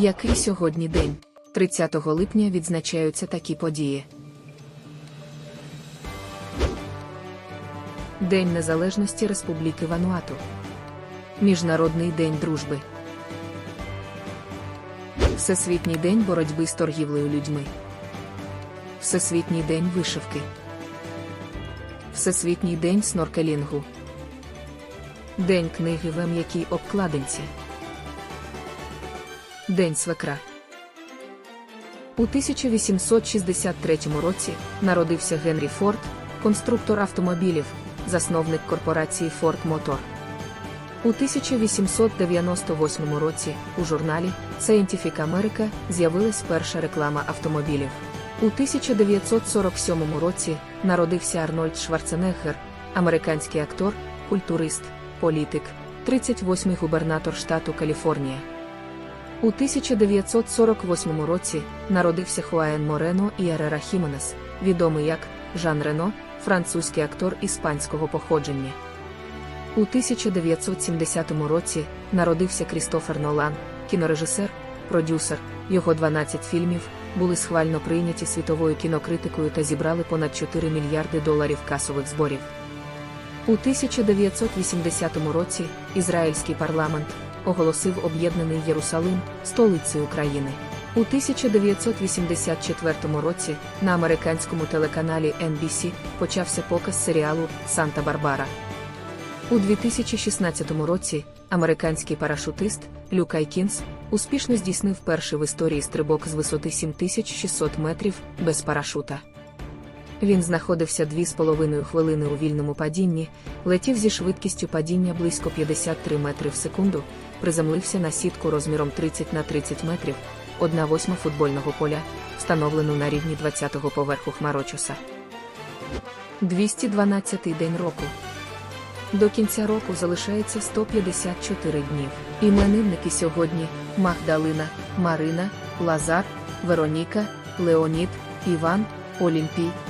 Який сьогодні день? 30 липня відзначаються такі події. День Незалежності Республіки Вануату. Міжнародний день дружби. Всесвітній день боротьби з торгівлею людьми. Всесвітній день вишивки. Всесвітній день сноркелінгу. День книги в м'якій обкладинці. День свекра. У 1863 році народився Генрі Форд, конструктор автомобілів, засновник корпорації Ford Motor. У 1898 році у журналі Scientific America з'явилась перша реклама автомобілів. У 1947 році народився Арнольд Шварценеггер, американський актор, культурист, політик, 38-й губернатор штату Каліфорнія. У 1948 році народився Хуаен Морено і Ерера Хіменес, відомий як Жан Рено, французький актор іспанського походження. У 1970 році народився Крістофер Нолан, кінорежисер, продюсер. Його 12 фільмів були схвально прийняті світовою кінокритикою та зібрали понад 4 мільярди доларів касових зборів. У 1980 році ізраїльський парламент оголосив об'єднаний Єрусалим столицею України. У 1984 році на американському телеканалі NBC почався показ серіалу Санта-Барбара. У 2016 році американський парашутист Люк Айкінс успішно здійснив перший в історії стрибок з висоти 7600 метрів без парашута. Він знаходився 2,5 хвилини у вільному падінні, летів зі швидкістю падіння близько 53 метри в секунду, приземлився на сітку розміром 30 на 30 метрів, одна восьма футбольного поля, встановлену на рівні 20-го поверху Хмарочоса. 212-й день року. До кінця року залишається 154 днів. Іменинники сьогодні Магдалина, Марина, Лазар, Вероніка, Леонід, Іван, Олімпій,